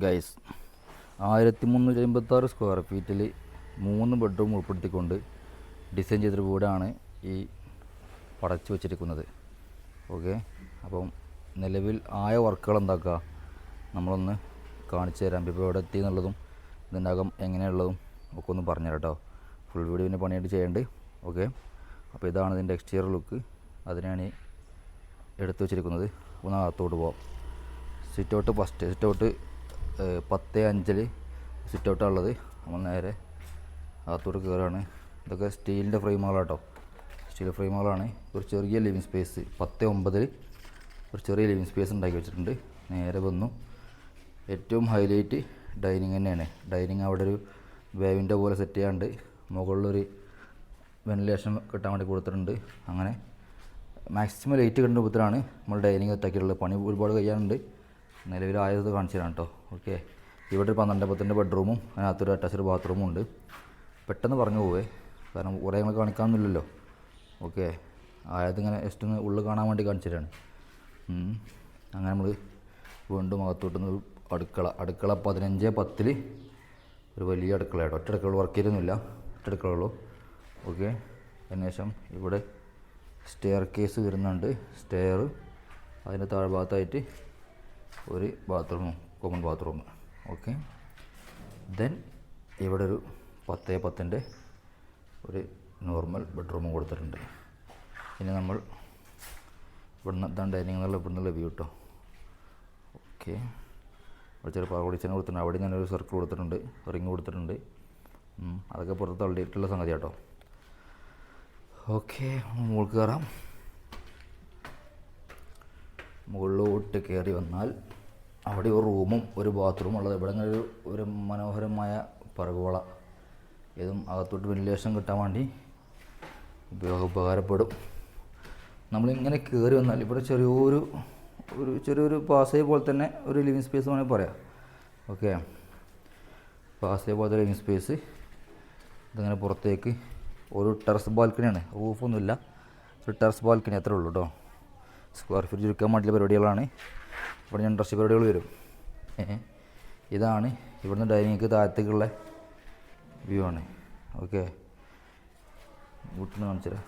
Guys ആയിരത്തി മുന്നൂറ്റി അമ്പത്താറ് സ്ക്വയർ ഫീറ്റിൽ മൂന്ന് ബെഡ്റൂം ഉൾപ്പെടുത്തിക്കൊണ്ട് ഡിസൈൻ ചെയ്തൊരു വീടാണ് ഈ പടച്ചു വച്ചിരിക്കുന്നത്. ഓക്കെ അപ്പം നിലവിൽ ആയ വർക്കുകൾ എന്താക്കുക നമ്മളൊന്ന് കാണിച്ചു തരാം. ഇപ്പോൾ എവിടെ എത്തി എന്നുള്ളതും ഇതിനകം എങ്ങനെയുള്ളതും ഒക്കെ ഒന്ന് പറഞ്ഞു കേട്ടോ ഫുൾ വീഡിയോ പിന്നെ പണിയായിട്ട് ചെയ്യേണ്ടത് ഓക്കെ അപ്പോൾ ഇതാണ് ഇതിന്റെ എക്സ്റ്റീരിയർ ലുക്ക് അതിനാണ് എടുത്തു വച്ചിരിക്കുന്നത്. ഒന്ന് അകത്തോട്ട് പോവാം. Sit out first sit out പത്ത് അഞ്ചിൽ സിറ്റ് ഔട്ടാണ് ഉള്ളത് നമ്മൾ നേരെ അകത്തോട്ട് കയറുകയാണ് ഇതൊക്കെ സ്റ്റീലിന്റെ ഫ്രെയിമുകളാട്ടോ. സ്റ്റീൽ ഫ്രെയിമുകളാണ്. ഒരു ചെറിയ ലിവിങ് സ്പേസ്. പത്ത് ഒമ്പതിൽ ഒരു ചെറിയ ലിവിങ് സ്പേസ് ഉണ്ടാക്കി വെച്ചിട്ടുണ്ട്. നേരെ വന്നു. ഏറ്റവും ഹൈലൈറ്റ് ഡൈനിങ് തന്നെയാണ്. ഡൈനിങ് അവിടെ ഒരു വേവിന്റെ പോലെ സെറ്റ് ചെയ്യാണ്ട് മുകളിലൊരു വെന്റിലേഷൻ കിട്ടാൻ വേണ്ടി കൊടുത്തിട്ടുണ്ട്. അങ്ങനെ മാക്സിമം ലൈറ്റ് കിട്ടുന്ന രൂപത്തിലാണ് നമ്മൾ ഡൈനിങ് സെറ്റാക്കിയിട്ടുള്ളത്. പണി ഒരുപാട് കഴിയാനുണ്ട്. നിലവിൽ ആയത് കാണിച്ചു തരാം കേട്ടോ. ഓക്കെ. ഇവിടെ ഒരു പന്ത്രണ്ട് പത്തിന്റെ ബെഡ്റൂമും അതിനകത്തൊരു അറ്റാച്ച്ഡ് ബാത്റൂമും ഉണ്ട്. പെട്ടെന്ന് പറഞ്ഞു പോവേ. കാരണം കുറേ ഞങ്ങൾ കാണിക്കാമെന്നില്ലല്ലോ ഓക്കെ. ആയത് ഇങ്ങനെ ജസ്റ്റ് ഒന്ന് ഉള്ളിൽ കാണാൻ വേണ്ടി കാണിച്ചിട്ടാണ് അങ്ങനെ നമ്മൾ വീണ്ടും അകത്തോട്ടുന്ന ഒരു അടുക്കള അടുക്കള പതിനഞ്ച് പത്തിൽ ഒരു വലിയ അടുക്കളയാണ് ഒറ്റ അടുക്കള വർക്ക് ചെയ്തൊന്നുമില്ല ഒറ്റ അടുക്കളയുള്ളൂ ഓക്കെ. അതിനുശേഷം ഇവിടെ സ്റ്റെയർ കേസ് വരുന്നുണ്ട്. സ്റ്റെയർ അതിന്റെ താഴ്ഭാഗത്തായിട്ട് ഒരു ബാത്റൂമും കോമൺ ബാത്റൂം ഓക്കെ ദെൻ ഇവിടെ ഒരു പത്തേ പത്തിന്റെ ഒരു നോർമൽ ബെഡ്റൂമും കൊടുത്തിട്ടുണ്ട്. ഇനി നമ്മൾ ഇവിടുന്ന് ഇതാണ് ഡൈനിങ് എന്നുള്ള ഇവിടുന്നുള്ള വ്യൂ കേട്ടോ ഓക്കെ ഇവിടെ ചെറിയ പാവടിച്ചനെ കൊടുത്തിട്ടുണ്ട്. അവിടെ ഞാനൊരു സർക്കിൾ കൊടുത്തിട്ടുണ്ട്. റിങ് കൊടുത്തിട്ടുണ്ട്. അതൊക്കെ പുറത്ത് തള്ളിയിട്ടുള്ള സംഗതി കേട്ടോ ഓക്കെ മുകളിൽ കയറാം മുകളിലോട്ട് കയറി വന്നാൽ അവിടെ ഒരു റൂമും ഒരു ബാത്റൂമും ഉള്ളത്. ഇവിടെ ഒരു ഒരു മനോഹരമായ പറകോള ഇതും അകത്തോട്ട് വെന്റിലേഷൻ കിട്ടാൻ വേണ്ടി ഉപയോഗ ഉപകാരപ്പെടും. നമ്മളിങ്ങനെ കയറി വന്നാൽ ഇവിടെ ചെറിയൊരു ഒരു ചെറിയൊരു പാസേ പോലെ തന്നെ ഒരു ലിവിങ് സ്പേസ് വേണമെങ്കിൽ പറയാം. ഓക്കെ പാസേ പോലത്തെ ലിവിങ് സ്പേസ് ഇതിങ്ങനെ പുറത്തേക്ക് ഒരു ടെറസ് ബാൽക്കണിയാണ് റൂഫൊന്നുമില്ല. ഒരു ടെറസ് ബാൽക്കണി അത്രേ ഉള്ളൂ കേട്ടോ സ്ക്വയർ ഫീറ്റ് ചുരുക്കാൻ വേണ്ടിയുള്ള പരിപാടികളാണ്. ഇവിടെ ഞാൻ ഡ്രസ്സിംഗ് പരിപാടികൾ വരും. ഇതാണ് ഇവിടുന്ന് ഡൈനിങ്ങിക്ക് താഴത്തേക്കുള്ള വ്യൂ ആണ്. ഓക്കെ വീട്ടിൽ കാണിച്ചു തരാം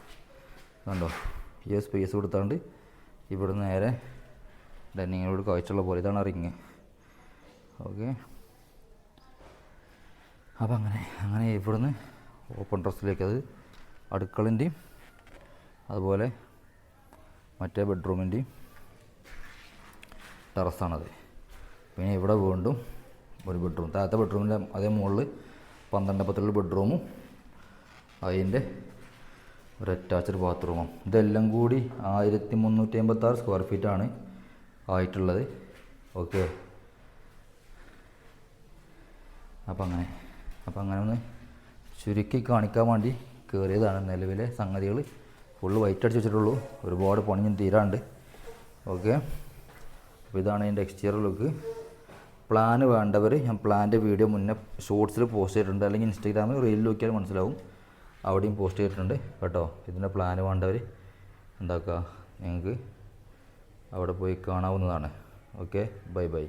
കണ്ടോ? ഈ സ്പേസ് കൊടുത്താണ്ട് ഇവിടുന്ന് നേരെ ഡൈനിങ്ങിനോട് കാഴ്ചയുള്ള പോലെ ഇതാണ് റിങ് ഓക്കെ അപ്പം അങ്ങനെ അങ്ങനെ ഇവിടുന്ന് ഓപ്പൺ ഡ്രസ്സിലേക്ക് അത് അടുക്കളന്റെയും അതുപോലെ മറ്റേ ബെഡ്റൂമിന്റെയും ടെറസാണത്. പിന്നെ ഇവിടെ വീണ്ടും ഒരു ബെഡ്റൂം. താഴത്തെ ബെഡ്റൂമിന്റെ അതേ മുകളിൽ പന്ത്രണ്ട് പത്തിലുള്ള ബെഡ്റൂമും അതിന്റെ ഒരു അറ്റാച്ച്ഡ് ബാത്റൂമും. ഇതെല്ലാം കൂടി ആയിരത്തി മുന്നൂറ്റി അമ്പത്താറ് സ്ക്വയർ ഫീറ്റാണ് ആയിട്ടുള്ളത്. ഓക്കെ. അപ്പം അങ്ങനെ. അപ്പം അങ്ങനെ ഒന്ന് ചുരുക്കി കാണിക്കാൻ വേണ്ടി കയറിയതാണ് നിലവിലെ സംഗതികൾ ഫുള്ള് വൈറ്റ് അടിച്ച് വെച്ചിട്ടുള്ളൂ. ഒരുപാട് പണിയും തീരാണ്ട്. ഓക്കെ. അപ്പോൾ ഇതാണ് അതിന്റെ എക്സ്റ്റീരിയർ ലുക്ക് പ്ലാന് വേണ്ടവർ ഞാൻ പ്ലാന്റെ വീഡിയോ മുന്നേ ഷോർട്സിൽ പോസ്റ്റ് ചെയ്തിട്ടുണ്ട്. അല്ലെങ്കിൽ ഇൻസ്റ്റാഗ്രാമിൽ റീൽ നോക്കിയാൽ മനസ്സിലാവും. അവിടെയും പോസ്റ്റ് ചെയ്തിട്ടുണ്ട് കേട്ടോ. ഇതിന്റെ പ്ലാന് വേണ്ടവർ എന്താക്കുക? നിങ്ങൾക്ക് അവിടെ പോയി കാണാവുന്നതാണ്. Okay bye bye